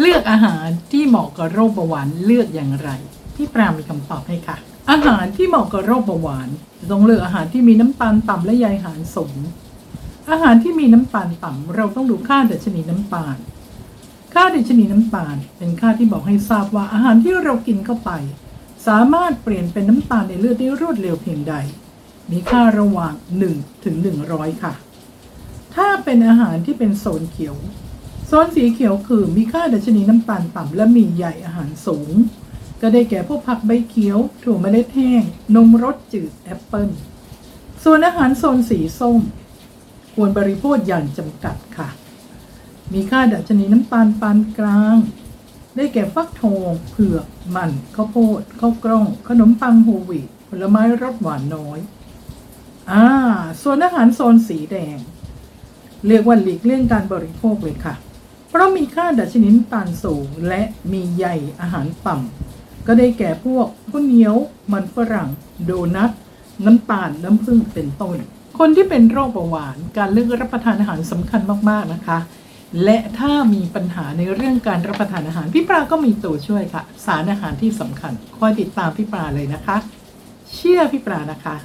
เลือกอาหารที่เหมาะกับโรคเบาหวานเลือกอย่างไรพี่ปรามีคำตอบให้ค่ะ อาหารที่เหมาะกับโรคเบาหวานต้องเลือกอาหารที่มีน้ำตาลต่ำและใยอาหารสูงอาหารที่มีน้ำตาลต่ำเราต้องดูค่าดัชนีน้ำตาล ค่าดัชนีน้ำตาล เป็นค่าที่บอกให้ทราบว่าอาหารที่เรากินเข้าไป สามารถเปลี่ยนเป็นน้ำตาลในเลือดได้รวดเร็วเพียงใด มีค่าระหว่าง1ถึง100 ค่ะ ถ้าเป็นอาหารที่เป็นโซนเขียว โซนสีเขียวคือมีค่าดัชนีน้ำตาลต่ำและมีใยอาหารสูง ก็ได้แก่พวกผักใบเขียว ถั่วเมล็ดแห้ง นมรสจืด แอปเปิลส่วนอาหารโซนสีส้ม ควรบริโภคอย่างจำกัดค่ะ มีค่าดัชนีน้ำตาลปานกลาง ได้แก่ฟักทองเผือก มันข้าวโพดข้าวกล้อง ขนมปังโฮวีตผลไม้รสหวานน้อยอ่าส่วนอาหารโซนสีแดง เรียกว่าหลีกเลี่ยงการบริโภคเลยค่ะ เพราะมีค่าดัชนีน้ำตาลสูง และมีใยอาหารต่ำก็ได้แก่พวกข้าวเหนียว มันฝรั่ง โดนัท น้ำตาล น้ำผึ้งเป็นต้น คนที่เป็นโรคเบาหวาน การเลือกรับประทานอาหารสำคัญมากๆนะคะ และถ้ามีปัญหาในเรื่องการรับประทานอาหารพี่ปลาก็มีตัวช่วยค่ะ สารอาหารที่สำคัญ คอยติดตามพี่ปลาเลยนะคะ เชื่อพี่ปลานะคะ